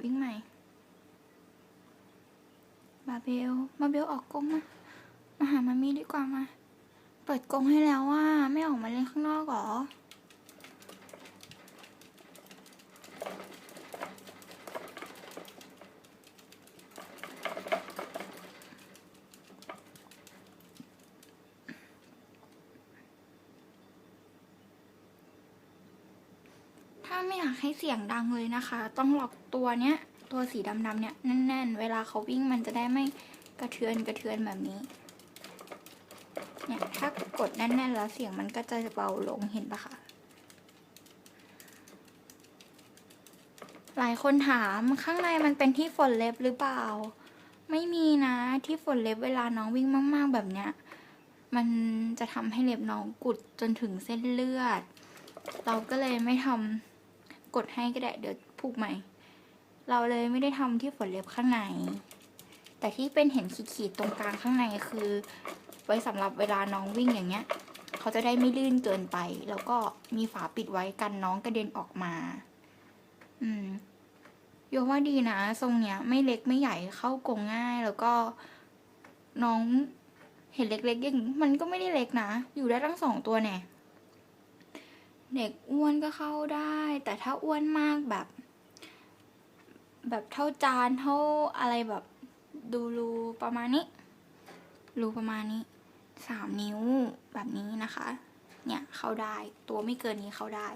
วิ่งใหม่บาเบล มาเบลออกกงมา มาหามามีดีกว่ามา เปิดกงให้แล้วว่า ไม่ออกมาเล่นข้างนอกหรอ ไม่อยากให้เสียงดังเลยนะคะ ต้องล็อกตัวเนี้ยตัวสีดำๆเนี่ยแน่นๆ เวลาเขาวิ่งมันจะได้ไม่กระเทือนกระเทือนแบบนี้เนี่ยถ้ากดแน่นๆแล้วเสียงมันก็จะเบาลงเห็นปะคะหลายคนถามข้างในมันเป็นที่ฝนเล็บหรือเปล่า ไม่มีนะที่ฝนเล็บเวลาน้องวิ่งมากๆแบบเนี้ยมันจะทำให้เล็บน้องกุดจนถึงเส้นเลือด เราก็เลยไม่ทำ กดให้ก็ได้ เดี๋ยวผูกใหม่ เราเลยไม่ได้ทำที่ฝนเล็บข้างใน แต่ที่เป็นเห็นขีดๆตรงกลางข้างในคือ ไว้สำหรับเวลาน้องวิ่งอย่างเงี้ย เขาจะได้ไม่ลื่นเกินไป แล้วก็มีฝาปิดไว้กันน้องกระเด็นออกมา อืมโยว่าดีนะทรงเนี้ย ไม่เล็กไม่ใหญ่เข้ากงง่าย แล้วก็น้องเห็นเล็กๆอย่างมันก็ไม่ได้เล็กนะ อยู่ได้ทั้งสองตัวเนี่ย เด็กอ้วนก็เข้าได้ แต่ถ้าอ้วนมากแบบ แบบเท่าจานเท่าอะไรแบบดูรูประมาณนี้ รูประมาณนี้สามนิ้วแบบนี้นะคะ เนี่ยเข้าได้ตัวไม่เกินนี้เข้าได้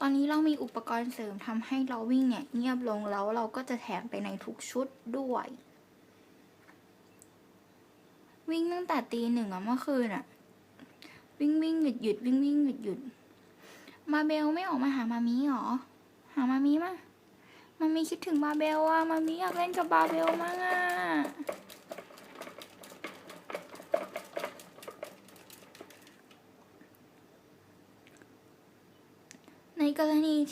ตอนนี้เรามีอุปกรณ์เสริมทำให้เราวิ่งเนี่ยเงียบลงแล้วเราก็จะแถมไปในทุกชุดด้วย วิ่งตั้งแต่ตีหนึ่งอะเมื่อคืนอะวิ่งวิ่งหยุดหยุดวิ่งวิ่งหยุดหยุดมาเบลไม่ออกมาหามามีหรอ หามามีมามามีคิดถึงบาเบลอะมามีอยากเล่นกับบาเบลมากอะในกรณี